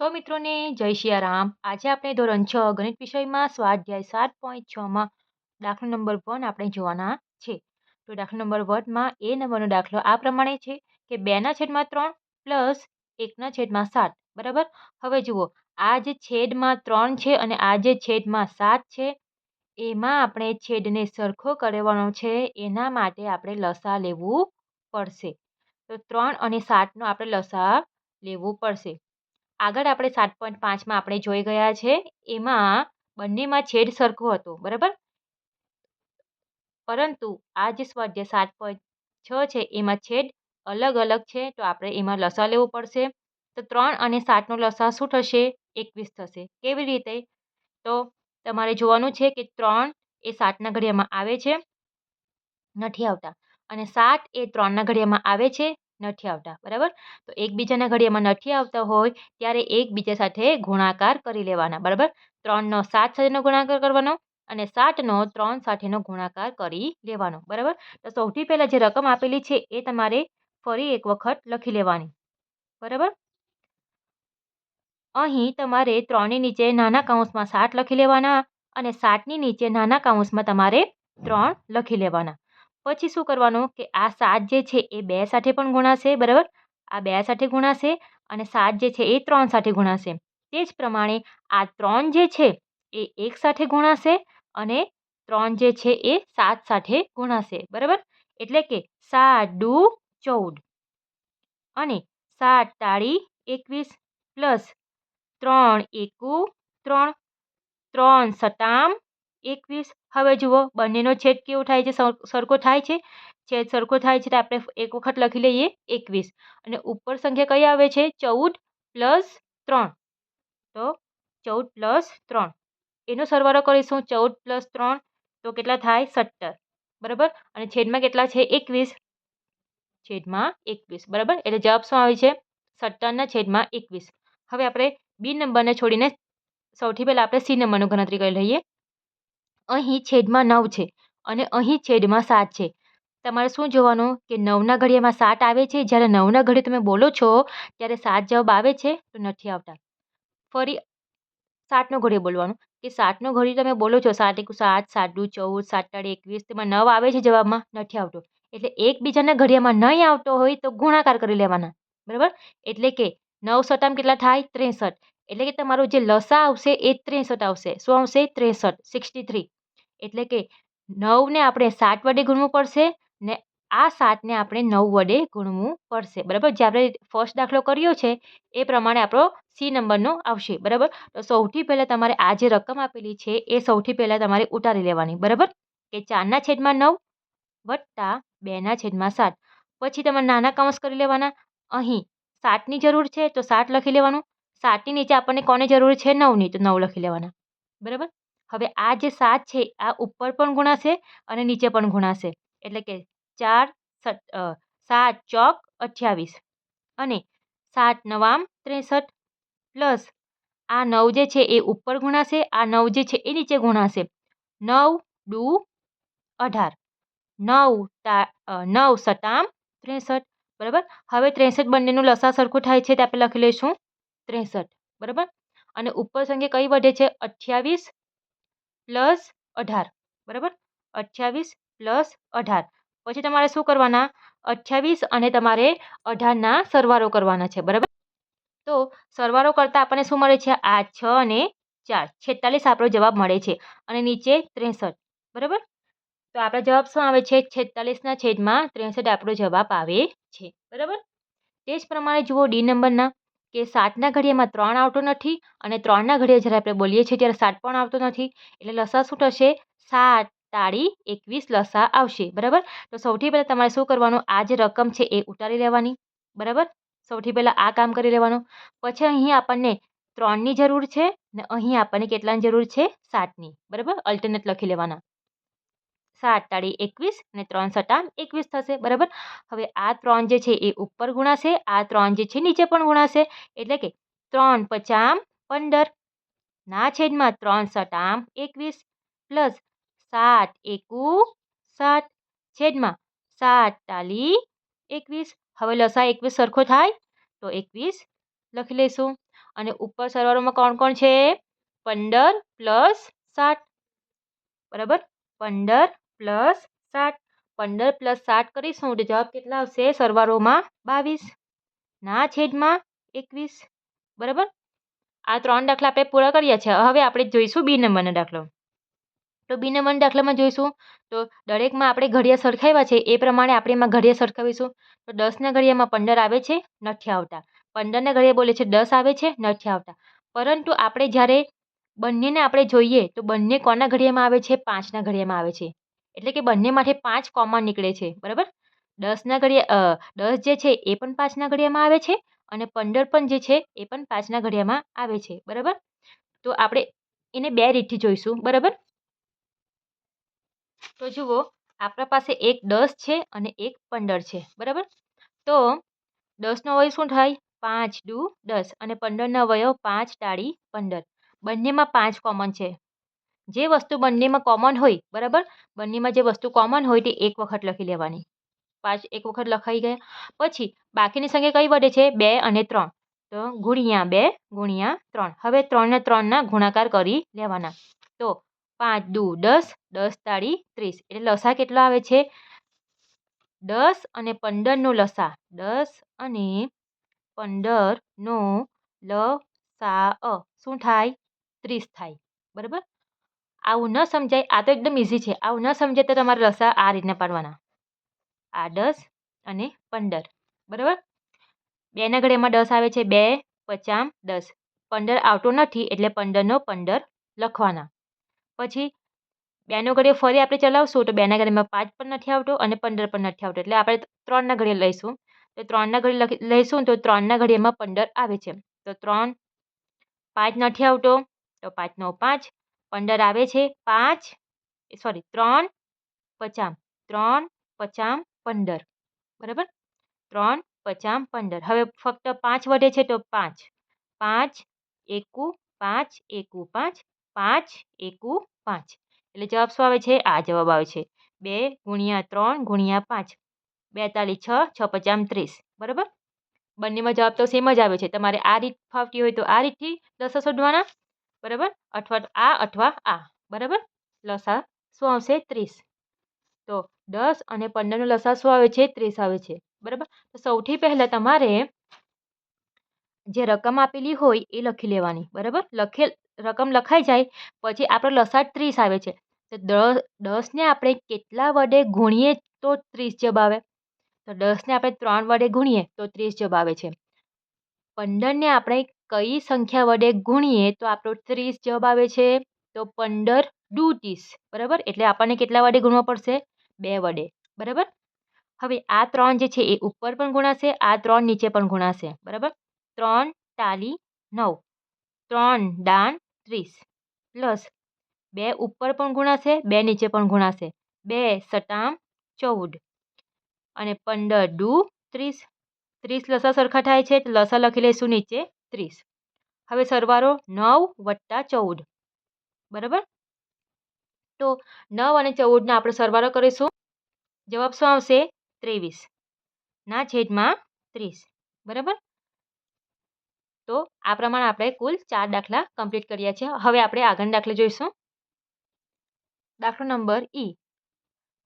સો મિત્રોને જય સિયારામ આજે આપણે ધોરણ છ ગણિત વિષયમાં સ્વાધ્યાય સાત પોઈન્ટ છમાં દાખલો નંબર વન આપણે જોવાના છે. તો દાખલો નંબર વનમાં એ નંબરનો દાખલો આ પ્રમાણે છે કે બેના છેદમાં ત્રણ પ્લસ એકના છેદમાં સાત. બરાબર? હવે જુઓ, આ જે છેદમાં ત્રણ છે અને આ જે છેદમાં સાત છે, એમાં આપણે છેદને સરખો કરવાનો છે, એના માટે આપણે લસા લેવું પડશે. તો ત્રણ અને સાતનો આપણે લસા લેવું પડશે. આગળ આપણે સાત પોઈન્ટ પાંચમાં આપણે જોઈ ગયા છે, એમાં બંનેમાં છેદ સરખો હતો, બરાબર? પરંતુ આ જે સ્વાધ્યાય સાત પોઈન્ટ છ છે, એમાં છેદ અલગ અલગ છે, તો આપણે એમાં લસા લેવું પડશે. તો ત્રણ અને સાતનો લસા શું થશે? એકવીસ થશે. કેવી રીતે? તો તમારે જોવાનું છે કે ત્રણ એ સાતના ઘડિયામાં આવે છે, નથી આવતા. અને સાત એ ત્રણના ઘડિયામાં આવે છે નથી આવતા, બરાબર? તો એકબીજાના ઘડિયામાં નથી આવતા હોય, ત્યારે એકબીજા સાથે ગુણાકાર કરી લેવાના, બરાબર? ત્રણનો સાત સાથેનો ગુણાકાર કરવાનો અને સાતનો ત્રણ સાથેનો ગુણાકાર કરી લેવાનો, બરાબર? તો સૌથી પહેલાં જે રકમ આપેલી છે એ તમારે ફરી એક વખત લખી લેવાની, બરાબર? અહીં તમારે ત્રણની નીચે નાના કાઉન્સમાં સાત લખી લેવાના અને સાતની નીચે નાના કાઉન્સમાં તમારે ત્રણ લખી લેવાના. પછી શું કરવાનું કે આ સાત જે છે એ બે સાથે પણ ગુણાશે, બરાબર? આ બે સાથે ગુણાશે અને સાત જે છે એ ત્રણ સાથે ગુણાશે. તે જ પ્રમાણે આ ત્રણ જે છે એ એક સાથે ગુણાશે અને ત્રણ જે છે એ સાત સાથે ગુણાશે, બરાબર? એટલે કે સાત દુ ચૌદ અને સાત તાળી એકવીસ પ્લસ ત્રણ એકુ ત્રણ ત્રણ સતામ એકવીસ. હવે જુઓ, બંનેનો છેદ કેવો થાય છે? સરખો થાય છે? છેદ સરખો થાય છે તો આપણે એક વખત લખી લઈએ. એકવીસ. અને ઉપર સંખ્યા કઈ આવે છે? ચૌદ પ્લસ ત્રણ. તો ચૌદ પ્લસ ત્રણ. એનો સરવાળો કરીશું. ચૌદ પ્લસ ત્રણ તો કેટલા થાય? સત્તર. બરાબર? અને છેદમાં કેટલા છે? એકવીસ. છેદમાં એકવીસ. બરાબર? એટલે જવાબ શું આવે છે? સત્તરના છેદમાં એકવીસ. હવે આપણે બી નંબરને છોડીને સૌથી પહેલાં આપણે સી નંબરનું ગણતરી કરી લઈએ. અહીં છેદમાં નવ છે અને અહીં છેદમાં સાત છે. તમારે શું જોવાનું? કે નવના ઘડિયામાં સાત આવે છે? જ્યારે નવના ઘડીએ તમે બોલો છો, ત્યારે સાત જવાબ આવે છે? તો નથી આવતા. ફરી સાતનો ઘડીએ બોલવાનું. કે સાતનો ઘડી તમે બોલો છો, સાત એકુ સાત સાત દુ ચૌદ, સાત તાળ એકવીસ, તેમાં નવ આવે છે જવાબમાં? નથી આવતો. એટલે એકબીજાના ઘડિયામાં નહીં આવતો હોય તો ગુણાકાર કરી લેવાના. બરાબર? એટલે કે નવ સતામ કેટલા થાય? ત્રેસઠ. એટલે કે તમારો જે લસા આવશે એ ત્રેસઠ આવશે. શું આવશે? ત્રેસઠ. Sixty three. એટલે કે નવને આપણે સાત વડે ગુણવું પડશે ને આ સાતને આપણે નવ વડે ગુણવું પડશે. બરાબર? જે આપણે ફર્સ્ટ દાખલો કર્યો છે, એ પ્રમાણે આપણો સી નંબરનો આવશે. બરાબર? તો સૌથી પહેલાં તમારે આ જે રકમ આપેલી છે, એ સૌથી પહેલાં તમારે ઉતારી લેવાની. બરાબર? કે ચારના છેદમાં નવ વત્તા બેના છેદમાં સાત. પછી તમારે નાના કૌંસ કરી લેવાના. અહીં સાતની જરૂર છે, તો સાત લખી લેવાનું. સાતની નીચે આપણને કોને જરૂર છે? નવની. તો નવ લખી લેવાના. બરાબર? હવે આ જે સાત છે, આ ઉપર પણ ગુણાશે અને નીચે પણ ગુણાશે. એટલે કે ચાર સાત ચોક અઠ્યાવીસ અને સાત નવામ ત્રેસઠ પ્લસ આ નવ જે છે એ ઉપર ગુણાશે, આ નવ જે છે એ નીચે ગુણાશે. નવ ડુ અઢાર, નવ તા નવ સતામ ત્રેસઠ, બરાબર? હવે ત્રેસઠ બંનેનું લસા સરખું થાય છે તે આપણે લખી લઈશું. ત્રેસઠ, બરાબર? અને ઉપર સંખ્યા કઈ વધે છે? અઠ્યાવીસ પ્લસ અઢાર, બરાબર? અઠ્યાવીસ પ્લસ અઢાર. પછી તમારે શું કરવાના? અઠ્યાવીસ અને તમારે અઢારના સરવાળો કરવાના છે, બરાબર? તો સરવાળો કરતાં આપણને શું મળે છે? આ છ અને ચાર. છેતાલીસ આપણો જવાબ મળે છે અને નીચે ત્રેસઠ, બરાબર? તો આપણો જવાબ શું આવે છે? છેતાલીસના છેદમાં ત્રેસઠ આપણો જવાબ આવે છે, બરાબર? તે જ પ્રમાણે જુઓ ડી નંબરના. કે સાતના ઘડિયામાં ત્રણ આવતો નથી અને ત્રણના ઘડિયા જ્યારે આપણે બોલીએ છીએ ત્યારે સાત પણ આવતો નથી. એટલે લસા શું થશે? સાત તાળી એકવીસ લસા આવશે. બરાબર? તો સૌથી પહેલાં તમારે શું કરવાનું? આ જે રકમ છે એ ઉતારી લેવાની. બરાબર? સૌથી પહેલાં આ કામ કરી લેવાનું. પછી અહીં આપણને ત્રણની જરૂર છે ને અહીં આપણને કેટલાની જરૂર છે? સાતની. બરાબર? અલ્ટરનેટ લખી લેવાના. સાત તાળી એકવીસ અને ત્રણ સટામ એકવીસ થશે, બરાબર? હવે આ ત્રણ જે છે એ ઉપર ગુણાશે, આ ત્રણ જે છે નીચે પણ ગુણાશે, એટલે કે ત્રણ પચામ પંદર, ના છેદમાં ત્રણ સટામ એકવીસ પ્લસ સાત એકુ સાત છેદમાં સાત તાલી એકવીસ. હવે લસા એકવીસ સરખો થાય તો એકવીસ લખી લઈશું અને ઉપર સરવાળોમાં કોણ કોણ છે? પંદર પ્લસ સાત, બરાબર? પંદર પ્લસ સાત. પંદર પ્લસ સાત કરીશું. તો જવાબ કેટલા આવશે? સરવારોમાં બાવીસ. ના છેદમાં એકવીસ. બરાબર? આ ત્રણ દાખલા આપણે પૂરા કર્યા છે. હવે આપણે જોઈશું બી નંબરનો દાખલો. તો બી નંબરના દાખલામાં જોઈશું. તો દરેકમાં આપણે ઘડિયા સરખાવ્યા છે. એ પ્રમાણે આપણે એમાં ઘડિયા સરખાવીશું. તો દસના ઘડિયામાં પંદર આવે છે, નથી આવતા. પંદરના ઘડિયા બોલે છે, દસ આવે છે, નથી આવતા. પરંતુ આપણે જ્યારે બંનેને આપણે જોઈએ, તો બંને કોના ઘડિયામાં આવે છે? પાંચના ઘડિયામાં આવે છે. એટલે કે બંનેમાંથી પાંચ કોમન નીકળે છે, બરાબર? દસના ઘડિયા દસ જે છે એ પણ પાંચના ઘડિયામાં આવે છે અને પંદર પણ જે છે એ પણ પાંચના ઘડિયામાં આવે છે, બરાબર? તો આપણે એને બે રીતથી જોઈશું, બરાબર? તો જુઓ, આપણા પાસે એક દસ છે અને એક પંદર છે, બરાબર? તો દસનો વય શું થાય? પાંચ દુ દસ અને પંદરના વયો પાંચ ટાળી પંદર. બંનેમાં પાંચ કોમન છે. જે વસ્તુ બંનેમાં કોમન હોય, બરાબર? બંનેમાં જે વસ્તુ કોમન હોય તે એક વખત લખી લેવાની. પાંચ, એક વખત લખાઈ ગયા. પછી બાકીની સંખ્યા કઈ વધે છે? બે અને ત્રણ. તો ગુણ્યા બે, ગુણ્યા ત્રણ. હવે ત્રણને ત્રણના ગુણાકાર કરી લેવાના. તો પાંચ દુ દસ દસ તાળી ત્રીસ. એટલે લસા કેટલો આવે છે? દસ અને પંદરનો લસા. દસ અને પંદરનો લસા શું થાય? ત્રીસ થાય. બરાબર? આવું ન સમજાય, આ તો એકદમ ઇઝી છે. આવું ન સમજાય તો તમારે રસા આ રીતના પાડવાના. આ દસ અને પંદર. બરાબર? બેના ઘડિયામાં દસ આવે છે, બે પચામ દસ. પંદર આવતો નથી એટલે પંદરનો પંદર લખવાના. પછી બેનો ઘડિયો ફરી આપણે ચલાવશું તો બેના ઘડિયામાં પાંચ પણ નથી આવતો અને પંદર પણ નથી આવતો. એટલે આપણે ત્રણના ઘડિયા લઈશું. તો ત્રણના ઘડી લઈશું તો ત્રણના ઘડિયામાં પંદર આવે છે. તો ત્રણ પાંચ નથી આવતો, તો પાંચનો પાંચ. પંદર આવે છે, પાંચ સોરી ત્રણ પચામ ત્રણ પચામ પંદર, બરાબર? ત્રણ પચામ પંદર. હવે ફક્ત પાંચ વધે છે તો પાંચ. પાંચ, એકુ પાંચ એકુ, પાંચ પાંચ, એકુ, પાંચ. એટલે જવાબ શું આવે છે? આ જવાબ આવે છે. બે ગુણ્યા ત્રણ ગુણ્યા પાંચ. બેતાલીસ, છ છ પચામ ત્રીસ. બરાબર? બંનેમાં જવાબ તો સેમ જ આવે છે. તમારે આ રીત ફાવતી હોય તો આ રીતથી દસ શોધવાના બરાબર? અથવા આ અથવા આ. બરાબર? લસા શું આવશે? ત્રીસ. તો દસ અને પંદરનો લસા શું આવે છે? ત્રીસ આવે છે. બરાબર? તો સૌથી પહેલાં તમારે જે રકમ આપેલી હોય એ લખી લેવાની. બરાબર? લખેલ, રકમ લખાઈ જાય, પછી આપણો લસા ત્રીસ આવે છે. તો દસ દસને આપણે કેટલા વડે ગુણીએ તો ત્રીસ જબ આવે. તો દસને આપણે ત્રણ વડે ગુણીએ તો ત્રીસ જબ આવે છે. પંદરને આપણે કઈ સંખ્યા વડે ગુણીએ તો આપણો ત્રીસ જવાબ આવે છે? તો પંદર ડુ ત્રીસ બરાબર? એટલે આપણને કેટલા વડે ગુણવા પડશે? બે વડે, બરાબર? હવે આ ત્રણ જે છે એ ઉપર પણ ગુણાશે, આ ત્રણ નીચે પણ ગુણાશે, બરાબર? ત્રણ તાલી નવ, ત્રણ દાન ત્રીસ, પ્લસ બે ઉપર પણ ગુણાશે, બે નીચે પણ ગુણાશે, બે સટામ ચૌદ, અને પંદર ડુ ત્રીસ ત્રીસ લસા સરખા થાય છે લસા લખી લઈશું નીચે ત્રીસ. હવે સરવારો નવ વત્તા ચૌદ. બરાબર? તો નવ અને ચૌદના આપણે સરવારો કરીશું. જવાબ શું આવશે? ત્રેવીસ. ના છેદમાં ત્રીસ. બરાબર? તો આ પ્રમાણે આપણે કુલ ચાર દાખલા કમ્પ્લીટ કર્યા છે. હવે આપણે આગળના દાખલા જોઈશું. દાખલો નંબર ઈ.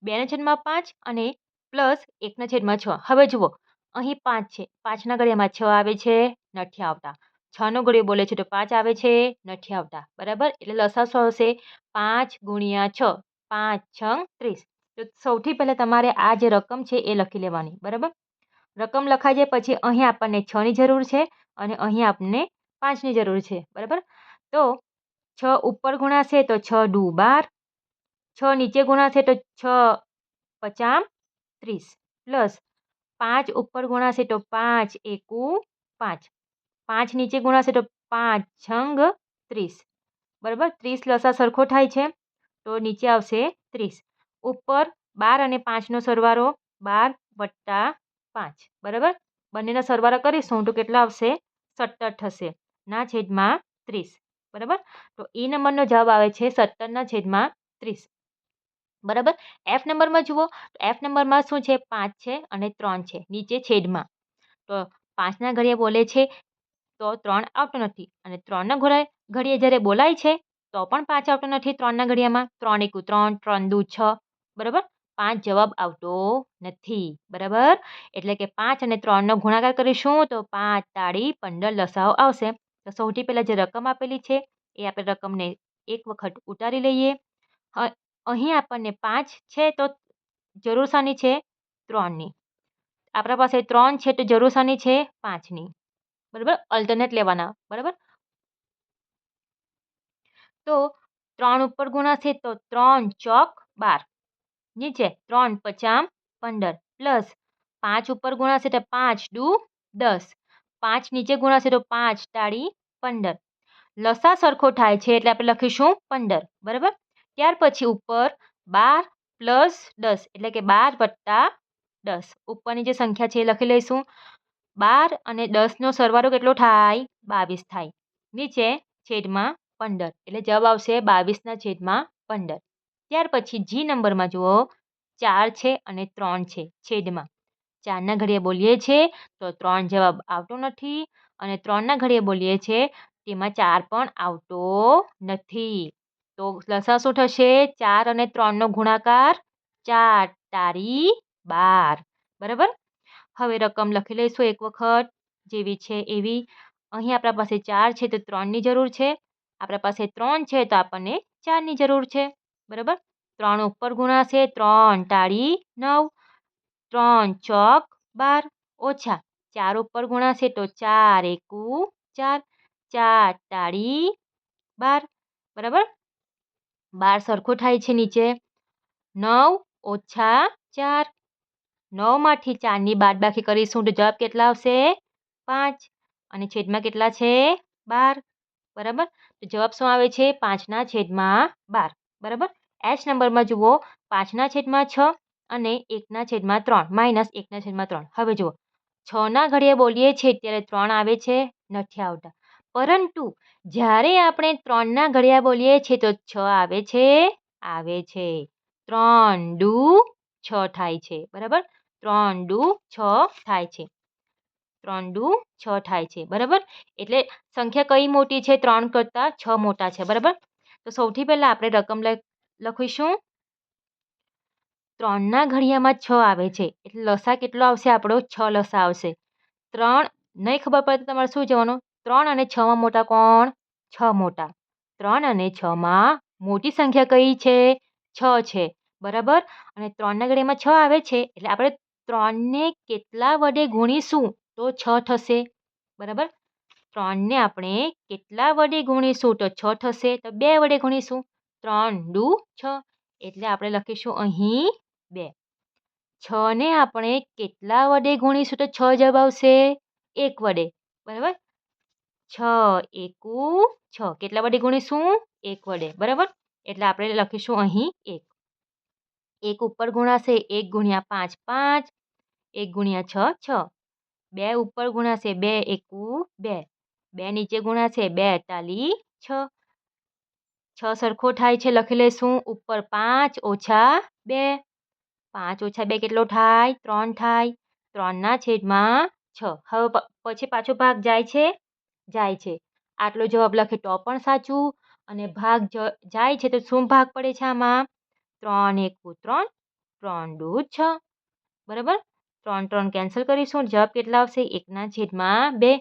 બેના છેદમાં પાંચ અને પ્લસ એકના છેદમાં છ. હવે જુઓ. અહીં પાંચ છે. પાંચના ઘડિયામાં છ આવે છે, નથી આવતા. છનો ઘડિયો બોલે છે તો પાંચ આવે છે, નથી આવતા. બરાબર? એટલે લસા શું આવશે? પાંચ ગુણ્યા છ. પાંચ છ ત્રીસ. તો સૌથી પહેલાં તમારે આ જે રકમ છે એ લખી લેવાની. બરાબર? રકમ લખાઈ જાય પછી અહીં આપણને છની જરૂર છે અને અહીં આપણને પાંચની જરૂર છે. બરાબર? તો છ ઉપર ગુણાશે તો છ ડુ બાર. છ નીચે ગુણાશે તો છ પચામ ત્રીસ. પ્લસ પાંચ ઉપર ગુણાશે તો પાંચ એકુ પાંચ પાંચ નીચે ગુણાશે તો પાંચ છંગ ત્રીસ બરાબર ત્રીસ લસા સરખો થાય છે, તો નીચે આવશે ત્રીસ। ઉપર બાર અને પાંચનો સરવારો બાર વત્તા પાંચ, બરાબર? બંનેના સરવાળા કરીશું તો કેટલા આવશે? સત્તર થશે, ના છેદમાં ત્રીસ, બરાબર? તો એ નંબરનો જવાબ આવે છે સત્તરના છેદમાં ત્રીસ. બરાબર? એફ નંબરમાં જુઓ એફ નંબરમાં શું છે? પાંચ છે અને ત્રણ છે. નીચે છેદમાં. તો પાંચના ઘડિયા બોલે છે, તો ત્રણ આવતો નથી. અને ત્રણના ઘોડા ઘડીએ જ્યારે બોલાય છે, તો પણ પાંચ આવતો નથી ત્રણના ઘડિયામાં. ત્રણ એકુ ત્રણ ત્રણ દુ છ. બરાબર? પાંચ જવાબ આવતો નથી. બરાબર? એટલે કે પાંચ અને ત્રણનો ગુણાકાર કરીશું, તો પાંચ તાળી પંદર લસાઓ આવશે. તો સૌથી પહેલાં જે રકમ આપેલી છે, એ આપણે રકમને એક વખત ઉતારી લઈએ. અહીં આપણને પાંચ છે તો જરૂર શાની છે ત્રણની. આપણા પાસે ત્રણ છે તો જરૂર શાની છે પાંચની. બરાબર? અલ્ટરનેટ લેવાના. બરાબર? તો ત્રણ ઉપર ગુણાશે તો ત્રણ ચોક બાર. નીચે ત્રણ પચામ પંદર. પ્લસ પાંચ ઉપર ગુણાશે તો પાંચ દુ દસ. પાંચ નીચે ગુણાશે તો પાંચ તાળી પંદર. લસા સરખો થાય છે એટલે આપણે લખીશું પંદર. બરાબર? ત્યાર પછી ઉપર બાર પ્લસ દસ, એટલે કે બાર વત્તા દસ. ઉપરની જે સંખ્યા છે એ લખી લઈશું. બાર અને દસનો સરવાળો કેટલો થાય? બાવીસ થાય. નીચે છેદમાં પંદર, એટલે જવાબ આવશે બાવીસના છેદમાં પંદર. ત્યાર પછી જી નંબરમાં જુઓ, ચાર છે અને ત્રણ છે છેદમાં. ચારના ઘડીએ બોલીએ છીએ તો ત્રણ જવાબ આવતો નથી અને ત્રણના ઘડીએ બોલીએ છીએ તેમાં ચાર પણ આવતો નથી. તો લસા શું થશે ચાર અને ત્રણનો ગુણાકાર ચાર તારી બાર. બરાબર? હવે રકમ લખી લઈશું એક વખત, જેવી છે એવી. અહીં આપણા પાસે ચાર છે તો ત્રણની જરૂર છે. આપણા પાસે ત્રણ છે તો આપણને ચારની જરૂર છે. બરાબર? ત્રણ ઉપર ગુણાશે ત્રણ તાળી નવ. ત્રણ ચોક બાર. ઓછા, ચાર ઉપર ગુણાશે તો ચાર એકુ ચાર. ચાર તાળી બાર. બરાબર? બાર સરખો થાય છે નીચે. નવ ઓછા ચાર. નવમાંથી ચારની બાદબાકી કરીશું તો જવાબ કેટલા આવશે? પાંચ. અને છેદમાં કેટલા છે? બાર. બરાબર? તો જવાબ શું આવે છે? પાંચના છેદમાં બાર. બરાબર? એચ નંબરમાં જુઓ, પાંચના છેદમાં છ અને એકના છેદમાં ત્રણ. માઇનસ એકના છેદમાં ત્રણ. હવે જુઓ, છના ઘડીએ બોલીએ છીએ, ત્યારે ત્રણ આવે છે, નથી આવતા. પરંતુ જ્યારે આપણે ત્રણના ઘડિયા બોલીએ છીએ તો છ આવે છે આવે છે. ત્રણ ડુ છ થાય છે, બરાબર? ત્રણ ડુ છ થાય છે. ત્રણ ડુ છ થાય છે, બરાબર? એટલે સંખ્યા કઈ મોટી છે? ત્રણ કરતાં છ મોટા છે, બરાબર? તો સૌથી પહેલાં આપણે રકમ લખીશું. ત્રણના ઘડિયામાં છ આવે છે, એટલે લસા કેટલો આવશે? આપણો છ લસા આવશે. ત્રણ, નહીં ખબર પડે તો તમારે શું જવાનું? ત્રણ અને છમાં મોટા કોણ? છ મોટા. ત્રણ અને છમાં મોટી સંખ્યા કઈ છે? છ છે. બરાબર? અને ત્રણના ઘડિયામાં છ આવે છે. એટલે આપણે ત્રણને કેટલા વડે ગુણીશું? તો છ થશે. બરાબર? ત્રણને આપણે કેટલા વડે ગુણીશું? તો છ થશે. તો બે વડે ગુણીશું. ત્રણ દુ છ. એટલે આપણે લખીશું અહીં બે. છને આપણે કેટલા વડે ગુણીશું? તો છ જવાબ આવશે એક વડે. બરાબર? છ એકુ છ. કેટલા વડે ગુણીશું? એક વડે. બરાબર? એટલે આપણે લખીશું અહીં એક. એક ઉપર ગુણાશે એક ગુણ્યા પાંચ પાંચ. એક ગુણ્યા છ છ. બે ઉપર ગુણાશે બે, એકુ, બે. બે નીચે ગુણાશે બે તાલી છ. છ સરખો થાય છે, લખી લઈશું. ઉપર પાંચ ઓછા બે. પાંચ ઓછા બે કેટલો થાય? ત્રણ થાય. ત્રણના છેદમાં છ. હવે પછી પાછો ભાગ જાય છે. જાય છે. આટલો જવાબ લખે તો પણ સાચું અને ભાગ જાય છે તો શું ભાગ પડે છે આમાં? ત્રણ એકુ ત્રણ ત્રણ દુ છ. બરાબર? ત્રણ ત્રણ કેન્સલ કરીશું જવાબ કેટલા આવશે? એકના છેદમાં બે.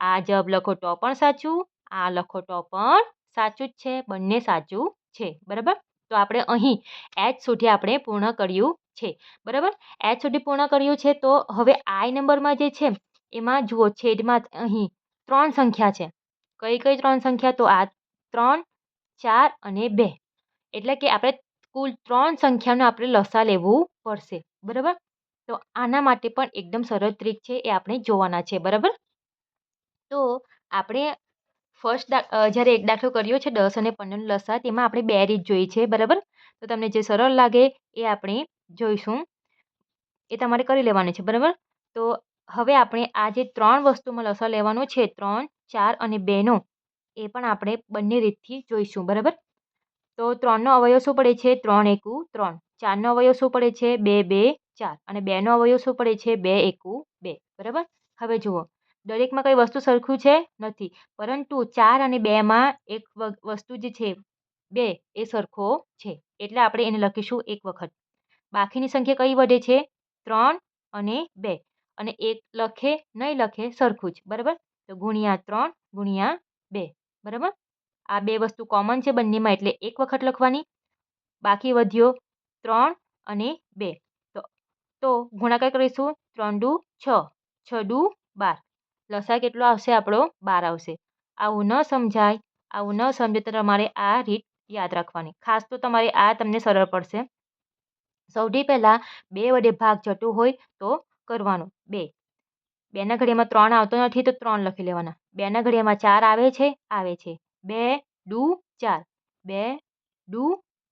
આ જવાબ લખો તો પણ સાચું, આ લખો તો પણ સાચું જ છે, બંને સાચું છે. બરાબર? તો આપણે અહીં એચ સુધી આપણે પૂર્ણ કર્યું છે. બરાબર? એચ સુધી પૂર્ણ કર્યું છે તો હવે આઈ નંબરમાં જે છે, એમાં જુઓ છેદમાં અહીં ત્રણ સંખ્યા છે. કઈ કઈ ત્રણ સંખ્યા? તો આ ત્રણ, ચાર અને બે. એટલે કે આપણે કુલ ત્રણ સંખ્યાનો આપણે લસા લેવું પડશે. બરાબર? તો આના માટે પણ એકદમ સરળ ટ્રીક છે એ આપણે જોવાના છે. બરાબર? તો આપણે ફર્સ્ટ જ્યારે એક દાખલો કર્યો છે, દસ અને પંદરનો લસા તેમાં આપણે બે રીત જોઈ છે. બરાબર? તો તમને જે સરળ લાગે એ આપણે જોઈશું. એ તમારે કરી લેવાનું છે. બરાબર? તો હવે આપણે આ જે ત્રણ વસ્તુમાં લસા લેવાનો છે, ત્રણ, ચાર અને બેનો, એ પણ આપણે બંને રીતથી જોઈશું, બરાબર? તો ત્રણનો અવયવ શું પડે છે? ત્રણ એકુ, ત્રણ. ચારનો અવયવ શું પડે છે? બે બે, ચાર. અને બેનો અવયવ શું પડે છે? બે, એકુ, બે. બરાબર? હવે જુઓ. દરેકમાં કઈ વસ્તુ સરખું છે? નથી. પરંતુ ચાર અને બેમાં એક વસ્તુ જે છે, બે, એ સરખો છે. એટલે આપણે એને લખીશું એક વખત. બાકીની સંખ્યા કઈ વધે છે? ત્રણ અને બે. અને એક લખે, નહીં લખે, સરખું જ, બરાબર? તો ગુણ્યા ત્રણ ગુણ્યા બે, બરાબર? આ બે વસ્તુ કોમન છે બંનેમાં, એટલે એક વખત લખવાની. બાકી વધ્યો ત્રણ અને બે. તો તો ગુણાકાર કરીશું. ત્રણ દુ છ છ ડુ બાર. લસા કેટલો આવશે? આપણો બાર આવશે. આવું ન સમજાય, આવું ન સમજે તો તમારે આ રીત યાદ રાખવાની. ખાસ તો તમારે આ તમને સરળ પડશે. સૌથી પહેલાં બે વડે ભાગ જતો હોય તો કરવાનું. બે. બેના ઘડિયામાં ત્રણ આવતો નથી તો ત્રણ લખી લેવાના. બેના ઘડિયામાં ચાર આવે છે આવે છે. બે દુ ચાર. બે દુ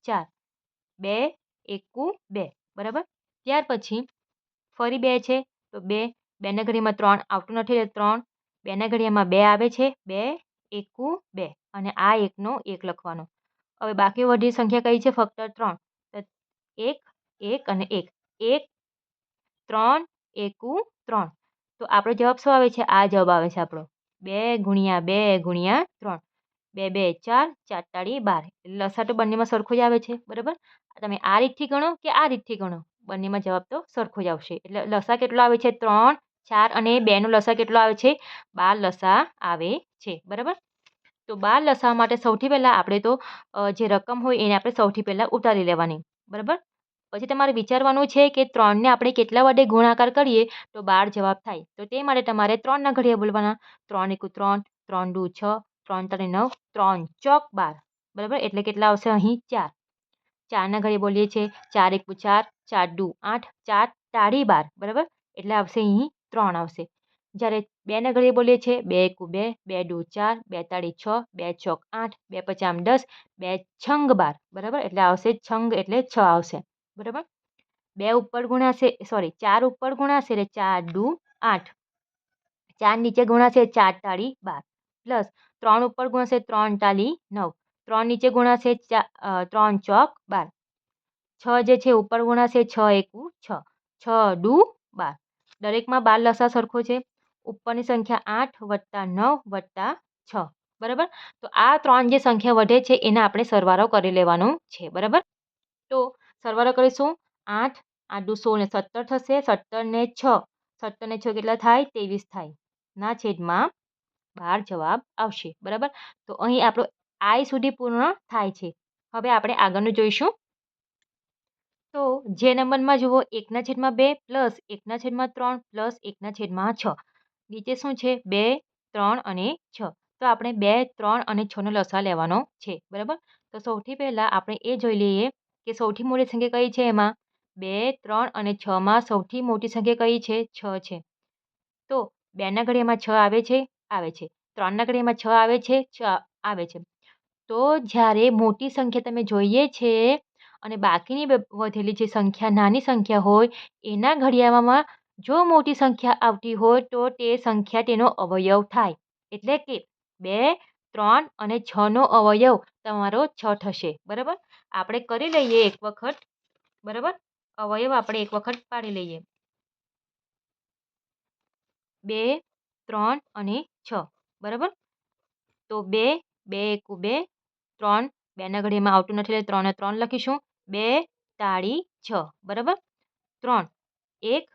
ચાર. બે એકુ બે. બરાબર? ત્યાર પછી ફરી બે છે, તો બે. બેના ઘડિયામાં ત્રણ આવતું નથી એટલે ત્રણ. બેના ઘડિયામાં બે આવે છે, બે એકુ બે. અને આ એકનો એક લખવાનો. હવે બાકી વધી સંખ્યા કઈ છે? ફક્ત ત્રણ. એક એક અને એક. એક, ત્રણ એકુ ત્રણ. તો આપણો જવાબ શું આવે છે? આ જવાબ આવે છે આપણો. બે ગુણ્યા બે ગુણ્યા ત્રણ. બે બે, ચાર ચાર તાળી બાર. એટલે લસા તો બંનેમાં સરખો જ આવે છે, બરાબર? તમે આ રીતથી ગણો કે આ રીતથી ગણો? બંનેમાં જવાબ તો સરખો જ આવશે. એટલે લસા કેટલો આવે છે? ત્રણ, ચાર અને બેનો લસા કેટલો આવે છે? બાર લસા આવે છે, બરાબર? તો બાર લસા માટે સૌથી પહેલાં આપણે તો જે રકમ હોય એને આપણે સૌથી પહેલાં ઉતારી લેવાની, બરાબર? પછી તમારે વિચારવાનું છે કે ત્રણને આપણે કેટલા વડે ગુણાકાર કરીએ, તો બાર જવાબ થાય. તો તે માટે તમારે ત્રણના ઘડિયા બોલવાના. ત્રણ એકુ ત્રણ ત્રણ દુ છ, ત્રણ ત્રણ નવ, ત્રણ ચોક બાર. બરાબર? એટલે કેટલા આવશે અહીં? ચાર. ચારના ઘડિયા બોલીએ છીએ. ચાર એકુ ચાર ચાર દુ આઠ, ચાર તાળી બાર. બરાબર? એટલે આવશે અહીં ત્રણ આવશે. જ્યારે બેના ઘડિયા બોલીએ છીએ, બે એકુ બે બે દુ ચાર, બે તાળી છ, બે ચોક આઠ, બે પચામ દસ, બે છંગ બાર. બરાબર? એટલે આવશે છંગ એટલે છ આવશે. બરાબર? બે ઉપર ગુણાશે સોરી ચાર ઉપર ગુણાશે એટલે ચાર દુ આઠ. ચાર નીચે ગુણાશે ચાર તાળી બાર. પ્લસ ત્રણ ઉપર ગુણાશે ત્રણ તાળી નવ. ત્રણ નીચે ગુણાશે ચા ત્રણ ચોક બાર. છ જે છે ઉપર ગુણાશે છ એકુ છ. છ દુ બાર. દરેકમાં બાર લસા સરખો છે. ઉપરની સંખ્યા આઠ વત્તા નવ વત્તા છ. બરાબર? તો આ ત્રણ જે સંખ્યા વધે છે, એના આપણે સરવાળો કરી લેવાનો છે. બરાબર? તો સરવાળો કરીશું. આઠ આઠ સોળ ને સત્તર થશે. સત્તર ને છ. સત્તર ને છ કેટલા થાય? ત્રેવીસ થાય. ના છેદમાં બાર જવાબ આવશે. બરાબર? તો અહીં આપણો આઈ સુધી પૂર્ણ થાય છે. હવે આપણે આગળનું જોઈશું. તો જે નંબરમાં જુઓ, એકના છેદમાં બે પ્લસ એકના છેદમાં ત્રણ પ્લસ એકના છેદમાં છ. નીચે શું છે? બે, ત્રણ અને છ. તો આપણે બે, ત્રણ અને છનો લસા લેવાનો છે. બરાબર? તો સૌથી પહેલાં આપણે એ જોઈ લઈએ કે સૌથી મોટી સંખ્યા કઈ છે એમાં? બે, ત્રણ અને છમાં સૌથી મોટી સંખ્યા કઈ છે? છ છે. તો બેના ઘડિયામાં છ આવે છે આવે છે. ત્રણના ઘડિયામાં છ આવે છે, છ આવે છે. તો જ્યારે મોટી સંખ્યા તમે જોઈએ છે અને બાકીની વધેલી જે સંખ્યા, નાની સંખ્યા હોય, એના ઘડિયામાં જો મોટી સંખ્યા આવતી હોય તો તે સંખ્યા તેનો અવયવ થાય. એટલે કે બે, ત્રણ અને છનો અવયવ તમારો છ થશે. બરાબર? આપણે કરી લઈએ એક વખત, બરાબર? અવયવ આપણે એક વખત પાડી લઈએ. બે, ત્રણ અને છ, બરાબર? તો બે બે એકુ બે, ત્રણ બેના ઘડીમાં આવતું નથી એટલે ત્રણે ત્રણ લખીશું. બે, તાળી, છ, બરાબર? ત્રણ, એક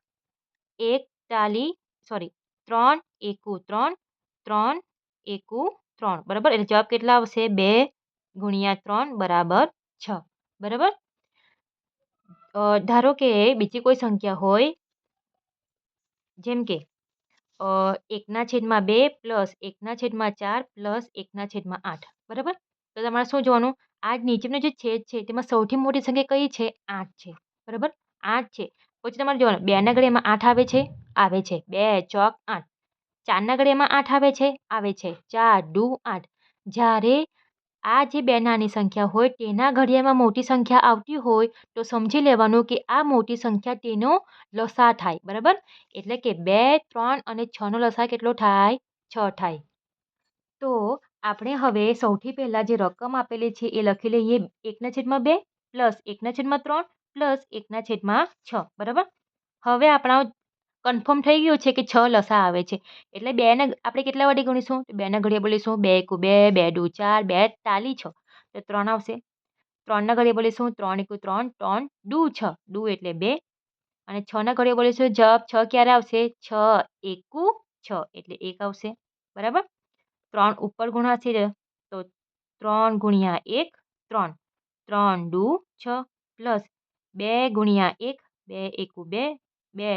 એક તાળી સોરી, ત્રણ એકુ ત્રણ ત્રણ એકુ ત્રણ, બરાબર? એટલે જવાબ કેટલા આવશે? બે ગુણ્યા ત્રણ બરાબર છ, બરાબર? ધારો કે બીજી કોઈ સંખ્યા હોય, જેમ કે એકના છેદમાં બે પ્લસ એકના છેદમાં ચાર પ્લસ એકના છેદમાં આઠ, બરાબર? તો તમારે શું જોવાનું? આ નીચેનો જે છેદ છે, તેમાં સૌથી મોટી સંખ્યા કઈ છે? આઠ છે, બરાબર? આઠ છે. પછી તમારે જોવાનું, બેના ઘડિયામાં આઠ આવે છે? આવે છે. બે, ચોક, આઠ. ચારના ઘડિયામાં આઠ આવે છે? આવે છે. ચાર, દુ, આઠ. જ્યારે આ જે બે નાની સંખ્યા હોય તેના ઘડિયામાં મોટી સંખ્યા આવતી હોય તો સમજી લેવાનું કે આ મોટી સંખ્યા તેનો લસા થાય, બરાબર? એટલે કે બે, ત્રણ અને છનો લસા કેટલો થાય? છ થાય. તો આપણે હવે સૌથી પહેલાં જે રકમ આપેલી છે એ લખી લઈએ એકના છેદમાં બે પ્લસ એકના છેદમાં ત્રણ પ્લસ એકના છેદમાં છ, બરાબર? હવે આપણા કન્ફર્મ થઈ ગયું છે કે છ લસા આવે છે. એટલે બેને આપણે કેટલા વડે ગણીશું? બેના ઘડીએ બોલીશું, બે એકુ બે બે દુ ચાર, બે તાલી છ. તો ત્રણ આવશે. ત્રણના ઘડીએ બોલીશું, ત્રણ એકુ ત્રણ ત્રણ દુ છ. દુ એટલે બે. અને છના ઘડીએ બોલીશું જબ છ ક્યારે આવશે? છ એકુ છ. એટલે એક આવશે. બરાબર? ત્રણ ઉપર ગુણાશે તો ત્રણ ગુણ્યા એક, ત્રણ. ત્રણ દુ છ, પ્લસ બે ગુણ્યા એક, બે એકુ બે બે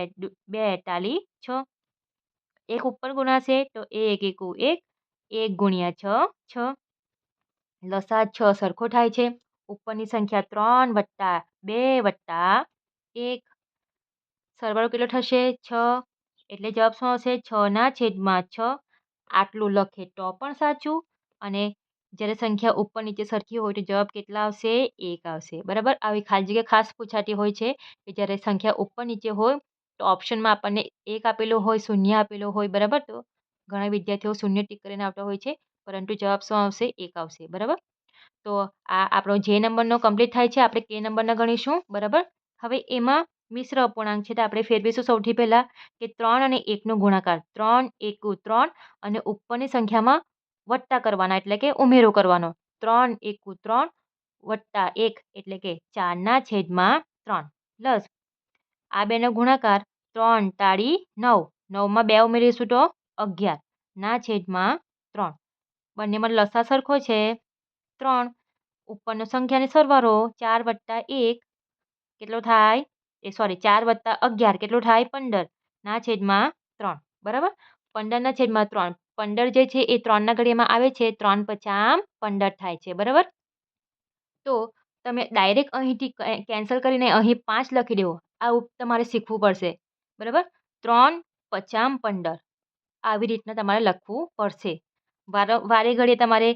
બે તાલી છ. એક ઉપર ગુણાશે તો એક એકુ એક એક ગુણ્યા છ છ. લસા છ સરખો થાય છે. ઉપરની સંખ્યા ત્રણ વત્તા બે વત્તા એક. સરવાળો કેટલો થશે? છ. એટલે જવાબ શું આવશે? છના છેદમાં છ. આટલું લખે તો પણ સાચું. અને જ્યારે સંખ્યા ઉપર નીચે સરખી હોય તો જવાબ કેટલા આવશે? એક આવશે. બરાબર? આવી ખાલી જગ્યા ખાસ પૂછાતી હોય છે કે જ્યારે સંખ્યા ઉપર નીચે હોય તો ઓપ્શનમાં આપણને એક આપેલો હોય, શૂન્ય આપેલો હોય, બરાબર? તો ઘણા વિદ્યાર્થીઓ શૂન્ય ટીક કરીને આવતા હોય છે, પરંતુ જવાબ શું આવશે? એક આવશે, બરાબર? તો આ આપણો જે નંબરનો કમ્પ્લીટ થાય છે, આપણે કે નંબરના ગણીશું, બરાબર? હવે એમાં મિશ્ર અપૂર્ણાંક છે, તો આપણે ફેરવીશું સૌથી પહેલાં કે ત્રણ અને એકનો ગુણાકાર. ત્રણ, એકુ, ત્રણ અને ઉપરની સંખ્યામાં વત્તા કરવાના, એટલે કે ઉમેરો કરવાનો. ત્રણ, એકુ, ત્રણ વત્તા એક, એટલે કે ચારના છેદમાં ત્રણ. પ્લસ આ બેનો ગુણાકાર ત્રણ તાળી નવ. નવમાં બે ઉમેરીશું તો અગિયાર. ના છેદમાં ત્રણ. બંનેમાં લસા સરખો છે. ત્રણ. ઉપરનો સંખ્યાને સરવારો ચાર વત્તા એક કેટલો થાય? એ સોરી ચાર વત્તા અગિયાર કેટલો થાય? પંદર. ના છેદમાં ત્રણ. બરાબર? પંદરના છેદમાં ત્રણ. પંદર જે છે એ ત્રણના ઘડિયામાં આવે છે. ત્રણ પચામ પંદર થાય છે. બરાબર? તો તમે ડાયરેક્ટ અહીંથી કેન્સલ કરીને અહીં પાંચ લખી દેવો. આવું તમારે શીખવું પડશે. બરાબર? ત્રણ પચામ પંદર. આવી રીતના તમારે લખવું પડશે. વાર, વારે ઘડીએ તમારે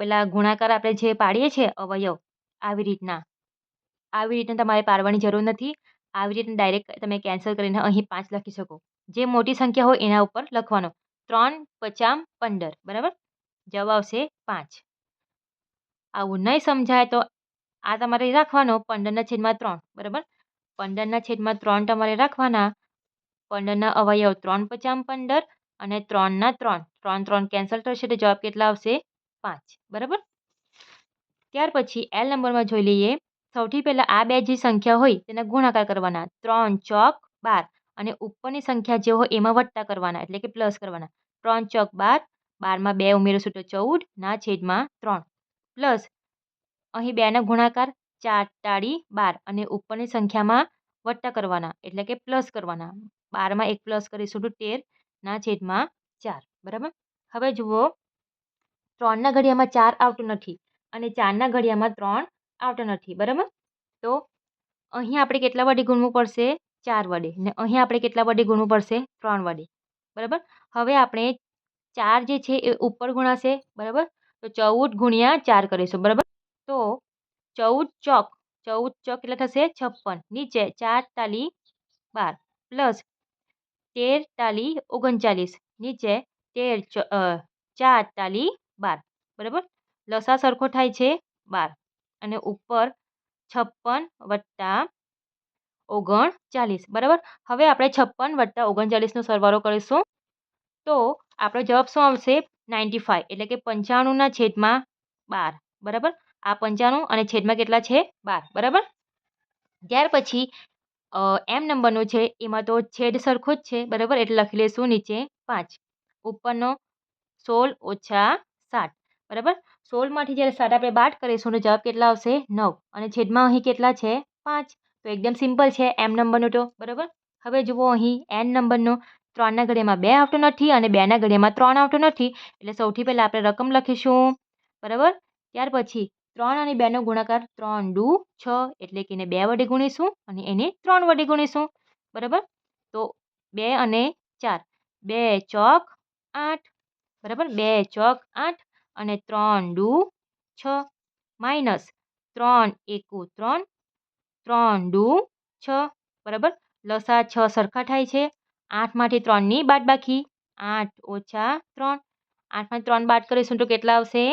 પેલા ગુણાકાર આપણે જે પાડીએ છીએ અવયવ, આવી રીતના. આવી રીતના તમારે પાડવાની જરૂર નથી. આવી રીતના ડાયરેક્ટ તમે કેન્સલ કરીને અહીં પાંચ લખી શકો. જે મોટી સંખ્યા હોય એના ઉપર લખવાનો. ત્રણ પચામ પંદર. બરાબર? જવાબ આવશે પાંચ. આવું નહીં સમજાય તો આ તમારે રાખવાનો પંદરના છેદમાં ત્રણ. બરાબર? પંદરના છેદમાં ત્રણ તમારે રાખવાના. પંદરના અવયવ, ત્રણ પચામ પંદર અને ત્રણના ત્રણ. ત્રણ ત્રણ કેન્સલ થશે એટલે જવાબ કેટલા આવશે? પાંચ. બરાબર? ત્યાર પછી એલ નંબરમાં જોઈ લઈએ. સૌથી પહેલાં આ બે જે સંખ્યા હોય તેના ગુણાકાર કરવાના. ત્રણ, ચોક, બાર. અને ઉપરની સંખ્યા જે હોય એમાં વત્તા કરવાના, એટલે કે પ્લસ કરવાના. ત્રણ, ચોક, બાર. બારમાં બે ઉમેરો તો ચૌદ, ના છેદમાં ત્રણ. પ્લસ અહીં બેના ગુણાકાર ચાર, તાળી બાર અને ઉપરની સંખ્યામાં વત્તા કરવાના, એટલે કે પ્લસ કરવાના. બારમાં એક પ્લસ કરીશું તો તેરના છેદમાં ચાર, બરાબર? હવે જુઓ ત્રણના ઘડિયામાં ચાર આવતું નથી અને ચારના ઘડિયામાં ત્રણ આવતો નથી, બરાબર? તો અહીં આપણે કેટલા વડે ગુણવું પડશે? ચાર વડે ને અહીં આપણે કેટલા વડે ગુણવું પડશે? ત્રણ વડે, બરાબર? હવે આપણે ચાર જે છે એ ઉપર ગુણાશે, બરાબર? તો ચૌદ ગુણ્યા ચાર કરીશું, બરાબર? તો ચૌદ ચોક ચૌદ ચોક કેટલા થશે? છપ્પન, નીચે ચાર તાલી બાર, પ્લસ તેર તાલી ઓગણચાલીસ, નીચે તેર ચાર તાલી બાર, બરાબર? લસા સરખો થાય છે બાર અને ઉપર છપ્પન વત્તા ઓગણચાલીસ, બરાબર? હવે આપણે છપ્પન વત્તા ઓગણચાલીસનો સરવાળો કરીશું. તો આપણો જવાબ શું આવશે? નાઇન્ટી ફાઇવ એટલે કે પંચાણુંના છેદમાં બાર, બરાબર? આ પંચાણું અને છેદમાં કેટલા છે? બાર, બરાબર? ત્યાર પછી એમ નંબરનો છે, એમાં તો છેદ સરખો જ છે, બરાબર? એટલે લખી લઈશું નીચે પાંચ. ઉપરનો સોળ ઓછા સાત, બરાબર? સોળમાંથી જ્યારે સાત આપણે બાદ કરીશું તો જવાબ કેટલા આવશે? નવ. અને છેદમાં અહીં કેટલા છે? પાંચ. તો એકદમ સિમ્પલ છે, એમ નંબરનો તો, બરાબર? હવે જુઓ અહીં એન નંબરનો ત્રણના ઘડિયામાં બે આવતો નથી અને બેના ઘડિયામાં ત્રણ આવતો નથી. એટલે સૌથી પહેલાં આપણે રકમ લખીશું, બરાબર? ત્યાર પછી ત્રણ અને બેનો ગુણાકાર ત્રણ દુ છ એટલે કે એને બે વડે ગુણીશું અને એને ત્રણ વડે ગુણીશું. બરાબર? તો બે અને ચાર. બે ચોક આઠ. બરાબર? બે ચોક આઠ અને ત્રણ દુ છ. માઇનસ ત્રણ એકુ ત્રણ. ત્રણ દુ છ. બરાબર? લસા છ સરખા થાય છે. આઠમાંથી ત્રણની બાદબાકી આઠ ઓછા ત્રણ. આઠમાંથી ત્રણ બાદ કરીશું તો કેટલા આવશે?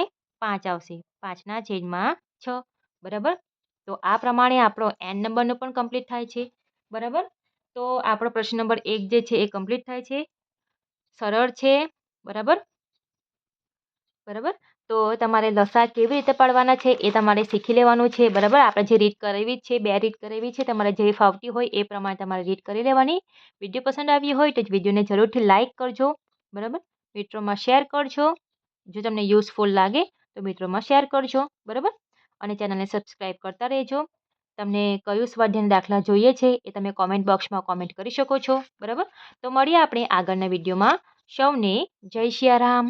પાંચ આવશે. પાંચના છેદમાં છ. બરાબર? તો આ પ્રમાણે આપણો એન નંબરનો પણ કમ્પ્લીટ થાય છે. બરાબર? તો આપણો પ્રશ્ન નંબર એક જે છે એ કમ્પ્લીટ થાય છે. સરળ છે. બરાબર? બરાબર? તો તમારે લસા કેવી રીતે પાડવાના છે એ તમારે શીખી લેવાનું છે. બરાબર? આપણે જે રીડ કરાવી છે, બે રીડ કરાવી છે, તમારે જે ફાવતી હોય એ પ્રમાણે તમારે રીડ કરી લેવાની. વીડિયો પસંદ આવી હોય તો વિડીયોને જરૂરથી લાઇક કરજો. બરાબર? મિત્રોમાં શેર કરજો. જો તમને યુઝફુલ લાગે તો મિત્રોમાં શેર કરજો, બરાબર? અને ચેનલને સબસ્ક્રાઈબ કરતા રહેજો. તમને કયું સ્વાધ્યાયના દાખલા જોઈએ છે એ તમે કોમેન્ટ બોક્સમાં કોમેન્ટ કરી શકો છો, બરાબર? તો મળીએ આપણે આગળના વિડીયોમાં. સૌને જય સિયારામ